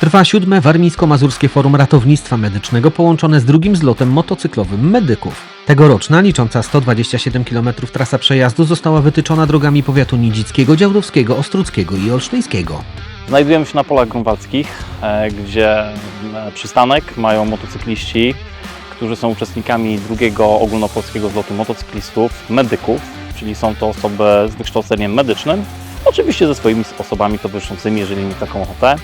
Trwa siódme Warmińsko-Mazurskie Forum Ratownictwa Medycznego połączone z drugim zlotem motocyklowym medyków. Tegoroczna, licząca 127 km trasa przejazdu została wytyczona drogami powiatu nidzickiego, działdowskiego, ostruckiego i olsztyńskiego. Znajdujemy się na polach grunwaldzkich, e, gdzie przystanek mają motocykliści, którzy są uczestnikami drugiego ogólnopolskiego zlotu motocyklistów, medyków, czyli są to osoby z wykształceniem medycznym, oczywiście ze swoimi osobami towarzyszącymi, jeżeli mieli taką ochotę.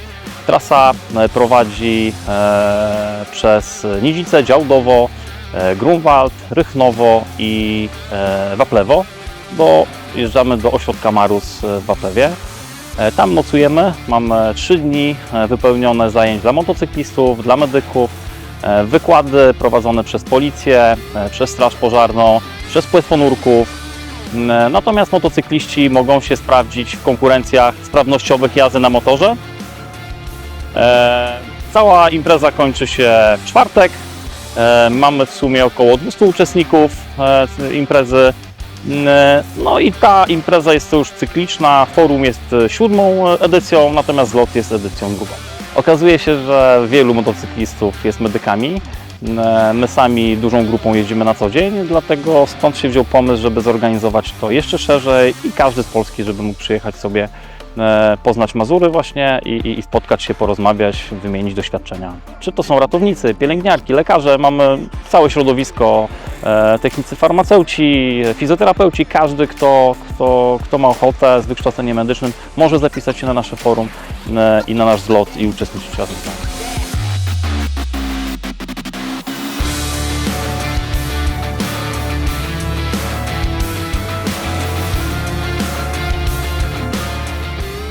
Trasa e, prowadzi e, przez Nidzice, Działdowo, e, Grunwald, Rychnowo i Waplewo, bo jeżdżamy do ośrodka Marus w Waplewie. Tam nocujemy, mamy 3 dni wypełnione zajęć dla motocyklistów, dla medyków, wykłady prowadzone przez policję, przez straż pożarną, przez płetwonurków. Natomiast motocykliści mogą się sprawdzić w konkurencjach sprawnościowych jazdy na motorze. E, Cała impreza kończy się w czwartek. E, Mamy w sumie około 200 uczestników e, imprezy. Mm, No i ta impreza jest już cykliczna. Forum jest siódmą edycją, natomiast zlot jest edycją drugą. Okazuje się, że wielu motocyklistów jest medykami. Mm, My sami dużą grupą jeździmy na co dzień, dlatego stąd się wziął pomysł, żeby zorganizować to jeszcze szerzej i każdy z Polski, żeby mógł przyjechać sobie poznać Mazury właśnie i, i- i spotkać się, porozmawiać, wymienić doświadczenia. Czy to są ratownicy, pielęgniarki, lekarze, mamy całe środowisko, e, technicy farmaceuci, fizjoterapeuci, każdy, kto, kto, kto ma ochotę z wykształceniem medycznym, może zapisać się na nasze forum e, i na nasz zlot i uczestniczyć razem z nami.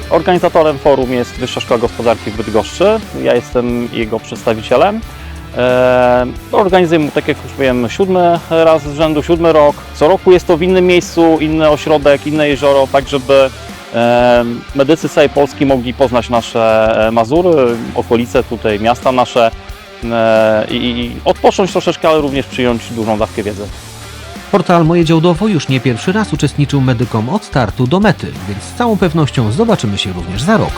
Organizatorem forum jest Wyższa Szkoła Gospodarki w Bydgoszczy. Ja jestem jego przedstawicielem. E, Organizujemy, tak jak już siódmy raz z rzędu, siódmy rok. Co roku jest to w innym miejscu, inny ośrodek, inne jezioro, tak żeby e, medycy całej Polski mogli poznać nasze e, Mazury, okolice tutaj, miasta nasze i odpocząć troszeczkę, ale również przyjąć dużą dawkę wiedzy. Portal Moje Działdowo już nie pierwszy raz uczestniczył medykom od startu do mety, więc z całą pewnością zobaczymy się również za rok.